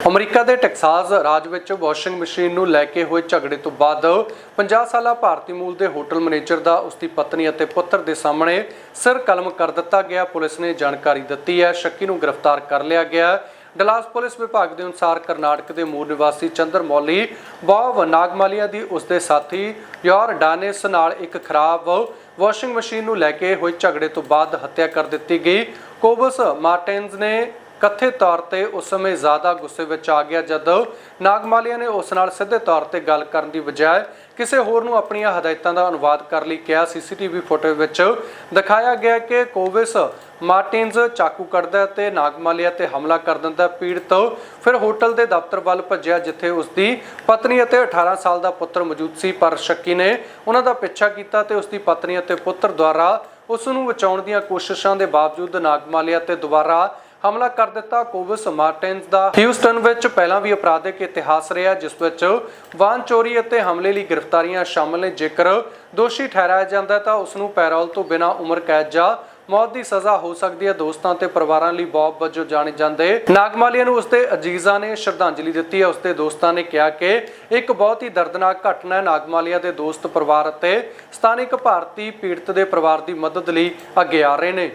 America ਦੇ Texas ਰਾਜ ਵਿੱਚ washing machine ਨੂੰ ਲੈ ਕੇ ਹੋਏ ਝਗੜੇ ਤੋਂ ਬਾਅਦ 50 ਸਾਲਾ ਭਾਰਤੀ ਮੂਲ ਦੇ ਹੋਟਲ ਮੈਨੇਜਰ ਦਾ ਉਸ ਦੀ ਪਤਨੀ ਅਤੇ ਪੁੱਤਰ ਦੇ ਸਾਹਮਣੇ ਸਿਰ ਕਲਮ ਕਰ ਦਿੱਤਾ ਗਿਆ ਪੁਲਿਸ ਨੇ ਜਾਣਕਾਰੀ ਦਿੱਤੀ ਹੈ, ਸ਼ੱਕੀ ਨੂੰ ਗ੍ਰਿਫਤਾਰ ਕਰ ਲਿਆ ਗਿਆ ਹੈ। ਡਲਾਸ ਪੁਲਿਸ ਵਿਭਾਗ ਦੇ ਅਨੁਸਾਰ ਕਰਨਾਟਕ ਦੇ ਮੂਲ ਨਿਵਾਸੀ ਚੰਦਰ ਮੌਲੀ ਬੌਵ ਨਾਗਮਾਲੀਆ ਦੀ ਉਸ ਦੇ ਸਾਥੀ ਯੋਰ ਡਾਨਿਸ ਨਾਲ ਇੱਕ ਖਰਾਬ ਵਾਸ਼ਿੰਗ ਮਸ਼ੀਨ ਨੂੰ ਲੈ ਕੇ ਹੋਏ ਝਗੜੇ ਤੋਂ ਬਾਅਦ ਹੱਤਿਆ ਕਰ ਦਿੱਤੀ ਗਈ ਕੋਬਸ ਮਾਰਟਿਨਸ ਨੇ ਕਥਿਤ ਤੌਰ ਤੇ ਉਸ ਸਮੇਂ ਜ਼ਿਆਦਾ ਗੁੱਸੇ ਵਿੱਚ ਆ ਗਿਆ ਜਦ ਨਾਗਮਾਲੀਆ ਨੇ ਉਸ ਨਾਲ ਸਿੱਧੇ ਤੌਰ ਤੇ ਗੱਲ ਕਰਨ ਦੀ ਬਜਾਏ ਕਿਸੇ ਹੋਰ ਨੂੰ ਆਪਣੀਆਂ ਹਦਾਇਤਾਂ ਦਾ ਅਨੁਵਾਦ ਕਰਨ ਲਈ ਕਿਹਾ। ਸੀਸੀਟੀਵੀ ਫੁਟੇਜ ਵਿੱਚ ਦਿਖਾਇਆ ਗਿਆ ਕਿ ਕੋਵਿਸ ਮਾਰਟਿਨਸ ਚਾਕੂ ਕੱਢਦਾ ਤੇ ਨਾਗਮਾਲੀਆ ਤੇ ਹਮਲਾ ਕਰ ਦਿੰਦਾ ਪੀੜਤ ਫਿਰ ਹੋਟਲ ਦੇ ਦਫ਼ਤਰ ਵੱਲ ਭੱਜਿਆ, ਜਿੱਥੇ ਉਸ ਦੀ ਪਤਨੀ ਅਤੇ 18 ਸਾਲ ਦਾ ਪੁੱਤਰ ਮੌਜੂਦ ਸੀ। ਪਰ ਸ਼ੱਕੀ ਨੇ ਉਹਨਾਂ ਦਾ ਪਿੱਛਾ ਕੀਤਾ ਤੇ ਉਸ ਦੀ ਪਤਨੀ ਅਤੇ ਪੁੱਤਰ ਦੁਆਰਾ ਉਸ ਨੂੰ ਬਚਾਉਣ ਦੀਆਂ ਕੋਸ਼ਿਸ਼ਾਂ ਦੇ ਬਾਵਜੂਦ ਨਾਗਮਾਲੀਆ ਤੇ ਦੁਬਾਰਾ ਹਮਲਾ ਕਰ ਦਿੱਤਾ। ਕੋਵਿਸ ਮਾਰਟਿਨਸ ਦਾ ਹਿਊਸਟਨ ਵਿੱਚ ਪਹਿਲਾਂ ਵੀ ਅਪਰਾਧਿਕ ਇਤਿਹਾਸ ਰਿਹਾ, ਜਿਸ ਵਿੱਚ ਵਾਹਨ ਚੋਰੀ ਅਤੇ ਹਮਲੇ ਲਈ ਗ੍ਰਿਫਤਾਰੀਆਂ ਸ਼ਾਮਲ ਨੇ। ਜੇਕਰ ਦੋਸ਼ੀ ਠਹਿਰਾਇਆ ਜਾਂਦਾ ਤਾਂ ਉਸ ਨੂੰ ਪੈਰੋਲ ਤੋਂ ਬਿਨਾਂ ਉਮਰ ਕੈਦ ਜਾਂ ਮੌਤ ਦੀ ਸਜ਼ਾ ਹੋ ਸਕਦੀ ਹੈ। ਦੋਸਤਾਂ ਤੇ ਪਰਿਵਾਰਾਂ ਲਈ ਬੌਬ ਵਜੋਂ ਜਾਣੇ ਜਾਂਦੇ ਨਾਗਮਾਲੀਆ ਨੂੰ ਉਸਦੇ ਅਜੀਜ਼ਾਂ ਨੇ ਸ਼ਰਧਾਂਜਲੀ ਦਿੱਤੀ ਹੈ। ਉਸਦੇ ਦੋਸਤਾਂ ਨੇ ਕਿਹਾ ਕਿ ਇੱਕ ਬਹੁਤ ਹੀ ਦਰਦਨਾਕ ਘਟਨਾ ਹੈ। ਨਾਗਮਾਲੀਆ ਦੇ ਦੋਸਤ ਪਰਿਵਾਰ ਅਤੇ ਸਥਾਨਿਕ ਭਾਰਤੀ ਪੀੜਤ ਦੇ ਪਰਿਵਾਰ ਦੀ ਮਦਦ ਲਈ ਅੱਗੇ ਆ ਰਹੇ ਨੇ।